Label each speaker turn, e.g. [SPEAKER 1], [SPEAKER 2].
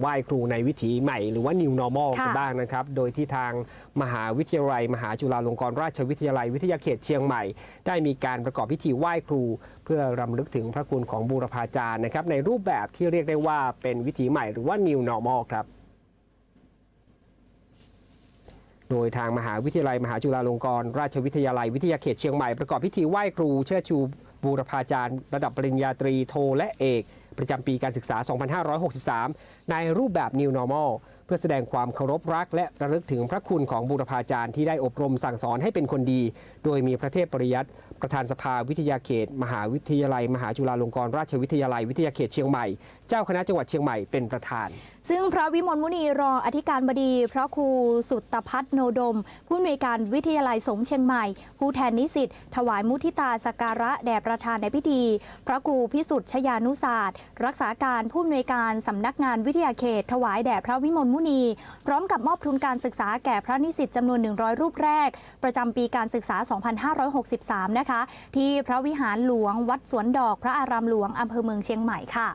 [SPEAKER 1] ไหว้ครูในวิถีใหม่หรือว่า New Normal
[SPEAKER 2] ค่ะ
[SPEAKER 1] กันบ้างนะครับ โดยที่ทางมหาวิทยาลัย มหาจุฬาลงกรณราชวิทยาลัยวิทยาเขตเชียงใหม่ ได้มีการประกอบพิธีไหว้ครู เพื่อรำลึกถึงพระคุณของบูรพาจารย์นะครับ ในรูปแบบที่เรียกได้ว่าเป็นวิถีใหม่หรือว่า New Normal ครับโดยทางมหาวิทยาลัย มหาจุฬาลงกรณราชวิทยาลัยวิทยาเขตเชียงใหม่ประกอบพิธีไหว้ครูเชิดชูบูรพาจารย์ ระดับปริญญาตรีโทและเอก ประจำปีการศึกษา 2563 ในรูปแบบ New Normal เพื่อแสดงความเคารพรัก และระลึกถึงพระคุณของบูรพาจารย์ที่ได้อบรมสั่งสอนให้เป็นคนดี โดยมีพระเทพปริยัติประธานสภาวิทยาเขต มหาวิทยาลัย มหาจุฬาลงกรณราชวิทยาลัยวิทยาเขตเชียงใหม่ เจ้าคณะจังหวัดเชียงใหม่เป็นประธาน
[SPEAKER 2] ซึ่งพระวิมลมุนีรองอธิการบดี พระครูสุตพัฒโนดม ผู้อำนวยการวิทยาลัยสงฆ์เชียงใหม่ ผู้แทนนิสิตถวายมุทิตาสกการะแด่ประธานในพิธี พระครูพิสุทธิ์ชยานุศาสตร์ รักษาการผู้อำนวยการสำนักงานวิทยาเขต ถวายแด่พระวิมลมุนี พร้อมกับมอบทุนการศึกษาแก่พระนิสิตจำนวน 100 รูปแรก ประจำปีการศึกษา 2563 นะคะ ที่พระวิหารหลวงวัดสวนดอกพระอารามหลวงอำเภอเมืองเชียงใหม่ค่ะ